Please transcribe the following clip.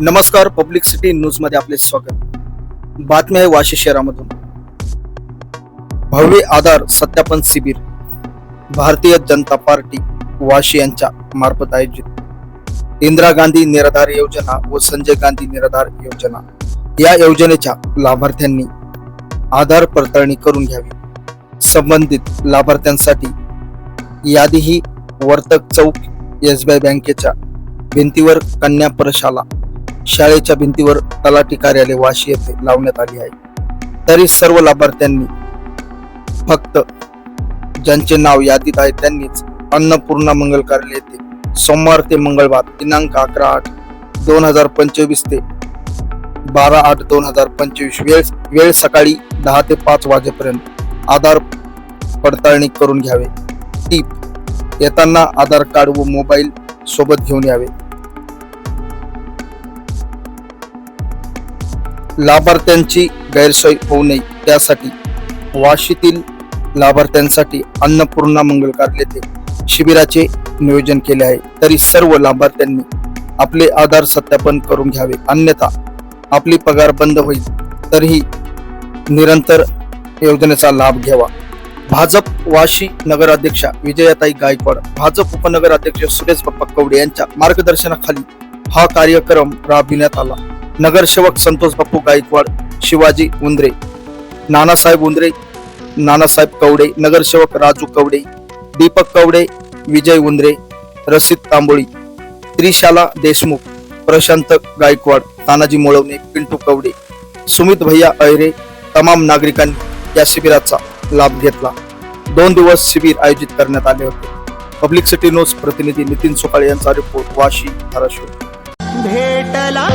नमस्कार public city न्यूजमध्ये आपले स्वागत. बातमी आहे वाशी शहरामधून. भव्य आधार सत्यापन शिबिर. भारतीय जनता पार्टी वाशी यांच्या मार्फत आयोजित. इंदिरा गांधी निराधार योजना व संजय गांधी निराधार योजना. या योजनेच्या लाभार्थ्यांनी आधार पडताळणी करून घ्यावी. संबंधित लाभार्थ्यांसाठी यादीही वर्तक चौक एस बी आय बँकेच्या भिंतीवर कन्या प्रशाला शाळेच्या भिंतीवर तलाठी कार्यालय वाशी येथे लावण्यात आली आहे. तरी सर्व लाभार्थ्यांनी फक्त ज्यांचे नाव यादीत आहे त्यांनीच अन्नपूर्णा मंगल कार्यालय येथे सोमवार ते मंगळवार दिनांक अकरा आठ दोन हजार पंचवीस ते बारा आठ दोन हजार पंचवीस वेळ वेळ सकाळी दहा ते पाच वाजेपर्यंत आधार पडताळणी करून घ्यावे. टीप येताना आधार कार्ड व मोबाईल सोबत घेऊन यावे. लाभार्थ्यांची गैरसोय होऊ नये त्यासाठी वाशीतील लाभार्थ्यांसाठी अन्नपूर्णा मंगल कार्यालय शिबिराचे नियोजन केले आहे. तरी सर्व लाभार्थ्यांनी आपले आधार सत्यापन करून घ्यावे. अन्यथा आपली पगार बंद होईल. तरीही निरंतर योजनेचा लाभ घ्यावा. भाजप वाशी नगराध्यक्षा विजयाताई गायकवाड भाजप उपनगराध्यक्ष सुरेश बाप्पा कवडे यांच्या मार्गदर्शनाखाली हा कार्यक्रम राबविण्यात आला. नगरसेवक संतोष बाप्पू गायकवाड शिवाजी उंद्रे नानासाहेब उंद्रे नानासाहेब कवडे नगरसेवक राजू कवडे दीपक कवडे विजय उंद्रे रसिद तांबोळी त्रिशाला देशमुख प्रशांत गायकवाड तानाजी मोळवणे पिंटू कवडे सुमित भैया अहिरे तमाम नागरिकांनी या शिबिराचा लाभ घेतला. दोन दिवस शिबिर आयोजित करण्यात आले होते. पब्लिक सिटी न्यूज प्रतिनिधी नितीन सोकाळे यांचा रिपोर्ट वाशी धाराशिव. भेटला